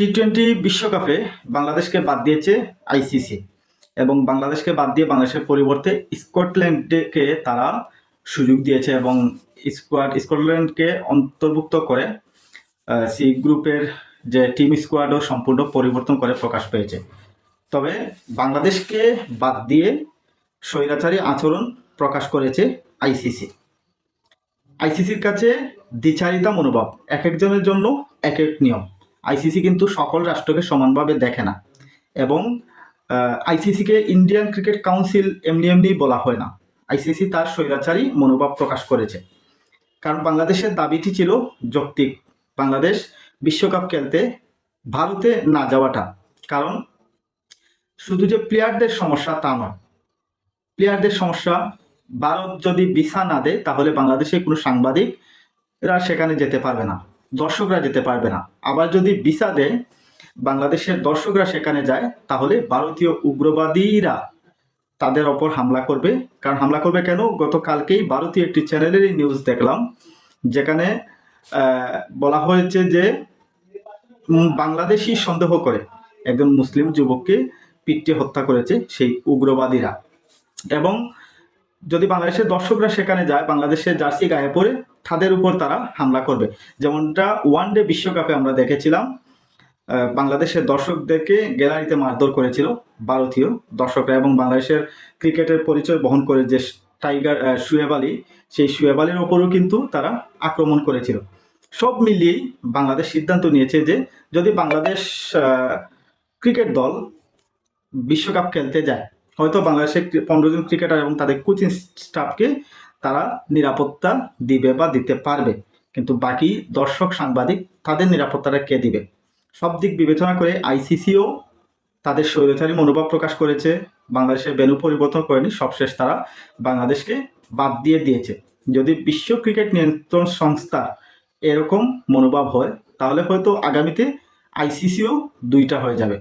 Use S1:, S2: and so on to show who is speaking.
S1: T twenty বিশ্বকাপে বাংলাদেশকে বাদ দিয়েছে আইসিসি এবং বাংলাদেশকে বাদ দিয়ে বাংলাদেশের পরিবর্তে স্কটল্যান্ডকে তারা সুযোগ দিয়েছে এবং স্কোয়াড, স্কটল্যান্ডকে অন্তর্ভুক্ত করে সি গ্রুপের যে টিম স্কোয়াডও সম্পূর্ণ পরিবর্তন করে প্রকাশ পেয়েছে। তবে বাংলাদেশকে বাদ দিয়ে স্বৈরাচারী আচরণ প্রকাশ করেছে আইসিসি আইসিসির কাছে দ্বিচারিতা মনোভাব, এক একজনের জন্য এক এক নিয়ম। আইসিসি কিন্তু সকল রাষ্ট্রকে সমানভাবে দেখে না। এবং আইসিসিকে ইন্ডিয়ান ক্রিকেট কাউন্সিল এমনি এমনি বলা হয় না। আইসিসি তার স্বৈরাচারী মনোভাব প্রকাশ করেছে। কারণ বাংলাদেশের দাবিটি ছিল যৌক্তিক। বাংলাদেশ বিশ্বকাপ খেলতে ভারতে না যাওয়াটা। কারণ, শুধু যে প্লেয়ারদের সমস্যা তা নয়। প্লেয়ারদের সমস্যা, ভারত যদি ভিসা না দেয়, তাহলে বাংলাদেশে কোনো সাংবাদিকরা সেখানে যেতে পারবে না। দর্শকরা যেতে পারবে না। আবার যদি ভিসা দেয় বাংলাদেশের দর্শকরা সেখানে যায়, তাহলে ভারতীয় উগ্রবাদীরা তাদের ওপর হামলা করবে। কারণ হামলা করবে কেন? গতকালকেই ভারতীয় একটি চ্যানেলেরই নিউজ দেখলাম, যেখানে বলা হয়েছে যে বাংলাদেশি সন্দেহ করে একজন মুসলিম যুবককে পিটিয়ে হত্যা করেছে সেই উগ্রবাদীরা। এবং যদি বাংলাদেশের দর্শকরা সেখানে যায়, বাংলাদেশের জার্সি গায়ে পরে তাদের উপর তারা হামলা করবে। যেমনটা ওয়ান ডে বিশ্বকাপে আমরা দেখেছিলাম বাংলাদেশের দর্শকদেরকে গ্যালারিতে মারধর করেছিল ভারতীয় দর্শকরা এবং বাংলাদেশের ক্রিকেটের পরিচয় বহন করে যে টাইগার শুয়েব আলী, সেই শুয়েব আলীর ওপরও কিন্তু তারা আক্রমণ করেছিল। সব মিলিয়েই বাংলাদেশ সিদ্ধান্ত নিয়েছে যে যদি বাংলাদেশ ক্রিকেট দল বিশ্বকাপ খেলতে যায় হয়তো বাংলাদেশের পনেরো জন ক্রিকেটার এবং তাদের কোচিং স্টাফকে তারা নিরাপত্তা দিবে বা দিতে পারবে। কিন্তু বাকি দর্শক, সাংবাদিক, তাদের নিরাপত্তাটা কে দিবে? সব দিক বিবেচনা করে আইসিসিও তাদের স্বৈরাচারী মনোভাব প্রকাশ করেছে। বাংলাদেশের বেনু পরিবর্তন করেনি, সবশেষ তারা বাংলাদেশকে বাদ দিয়ে দিয়েছে। যদি বিশ্ব ক্রিকেট নিয়ন্ত্রণ সংস্থা এরকম মনোভাব হয়, তাহলে হয়তো আগামীতে আইসিসিও দুইটা হয়ে যাবে।